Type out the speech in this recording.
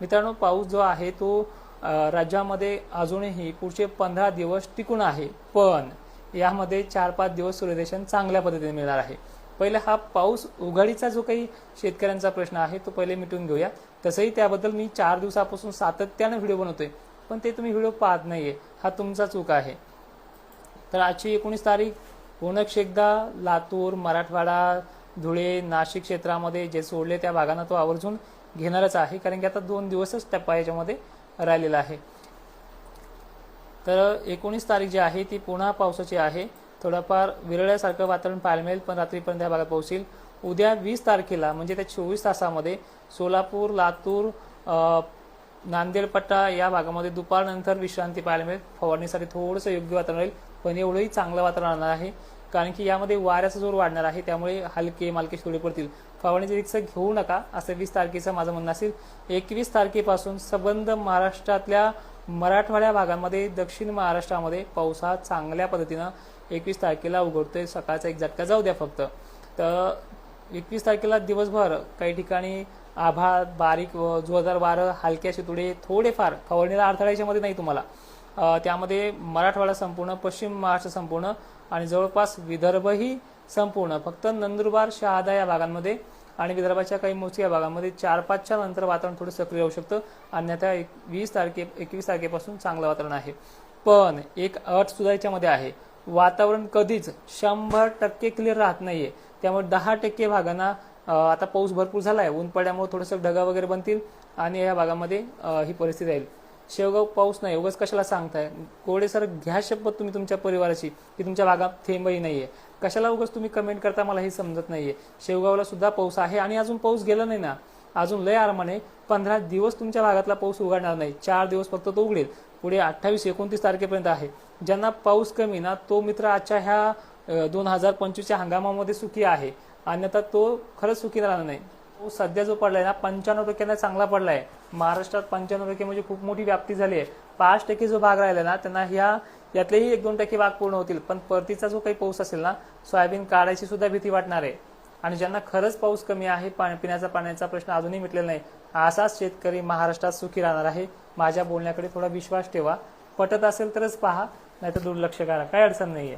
मित्रांनो पाऊस जो आहे तो राज्यामध्ये अजूनही पुढचे पंधरा दिवस टिकून आहे. पण यामध्ये चार पाच दिवस सूर्यदर्शन चांगल्या पद्धतीने मिळणार आहे. पहिले हा पाऊस उघाडीचा जो काही शेतकऱ्यांचा प्रश्न आहे तो पहिले मिटून घेऊया. तसंही त्याबद्दल मी चार दिवसापासून सातत्यानं व्हिडिओ बनवतोय. पण ते तुम्ही व्हिडिओ पाहत नाहीये. हा तुमचा चूक आहे. तर आजची एकोणीस तारीख पुनक्ष एकदा लातूर मराठवाडा धुळे नाशिक क्षेत्रामध्ये जे सोडले त्या भागांना तो आवर्जून घेणारच आहे कारण की आता दोन दिवसच टप्पा याच्यामध्ये राहिलेला आहे. तर एकोणीस तारीख जी आहे ती पुन्हा पावसाची आहे. थोडंफार विरळ्यासारखं वातावरण पाहायला मिळेल पण रात्रीपर्यंत या भागात पोहोचेल. उद्या वीस तारखेला म्हणजे त्या चोवीस तासामध्ये सोलापूर लातूर नांदेडपट्टा या भागामध्ये दुपारनंतर विश्रांती पाहायला मिळेल. फवारणीसाठी थोडंसं योग्य वातावरण राहील पण एवढंही चांगलं वातावरण राहणार आहे. कारण की यामध्ये वाऱ्याचा जोर वाढणार आहे त्यामुळे हलके मालके थोडे पडतील. फवारणीचे रिक्षा घेऊ नका असं वीस तारखेचं माझं म्हणणं असेल. एकवीस तारखेपासून सबंध महाराष्ट्रातल्या मराठवाड्या भागांमध्ये दक्षिण महाराष्ट्रामध्ये पाऊस हा चांगल्या पद्धतीनं एकवीस तारखेला उघडतोय. सकाळचा एक झटका जाऊ द्या फक्त. तर एकवीस तारखेला दिवसभर काही ठिकाणी आभाळ बारीक व जोरदार वारं हलक्या शितुडे थोडेफार फवारणीला अडथळा याच्यामध्ये नाही तुम्हाला. त्यामध्ये मराठवाडा संपूर्ण पश्चिम महाराष्ट्र संपूर्ण आणि जवळपास विदर्भही संपूर्ण. फक्त नंदुरबार शहादा या भागांमध्ये आणि विदर्भाच्या काही मोजक्या भागांमध्ये चार पाचच्या नंतर वातावरण थोडं सक्रिय होऊ शकतं. अन्यथा एक वीस तारखे एकवीस तारखेपासून चांगलं वातावरण आहे. पण एक अट सुद्धा याच्यामध्ये आहे. वातावरण कधीच शंभर टक्के क्लिअर राहत नाहीये. त्यामुळे दहा टक्के भागांना आता पाऊस भरपूर झाला आहे ऊन पडल्यामुळे थोडंसं ढगा वगैरे बनतील आणि या भागामध्ये ही परिस्थिती राहील. शेवगाव पाऊस नाही उगाच कशाला सांगताय? कोडे सर घ्या शपथ तुम्ही तुमच्या परिवाराची की तुमच्या भागात थेंबही नाहीये. कशाला उगाच तुम्ही कमेंट करता मला हे समजत नाहीये. शेवगावला सुद्धा पाऊस आहे आणि अजून पाऊस गेला नाही ना. अजून लय आरामाने पंधरा दिवस तुमच्या भागातला पाऊस उघडणार नाही. चार दिवस फक्त तो उघडेल. पुढे अठ्ठावीस एकोणतीस तारखेपर्यंत आहे. ज्यांना पाऊस कमी ना तो मित्र आजच्या ह्या दोन हजार पंचवीसच्या हंगामामध्ये सुखी आहे. अन्यथा तो खरंच सुखी राहणार नाही. सध्या जो पडलाय ना पंच्याण्णव टक्क्यांना चांगला पडलाय. महाराष्ट्रात पंच्याण्णव टक्के म्हणजे खूप मोठी व्याप्ती झाली आहे पाच टक्के जो भाग राहिला ना त्यांना ह्या यातलेही एक दोन टक्के भाग पूर्ण होतील. पण परतीचा जो काही पाऊस असेल ना सोयाबीन काढायची सुद्धा भीती वाटणार. आहे आणि ज्यांना खरंच पाऊस कमी आहे पिण्याचा पाण्याचा प्रश्न अजूनही मिटलेला नाही असाच शेतकरी महाराष्ट्रात सुखी राहणार आहे. माझ्या बोलण्याकडे थोडा विश्वास ठेवा. पटत असेल तरच पहा नाहीतर दुर्लक्ष करा. काय अडचण नाहीये.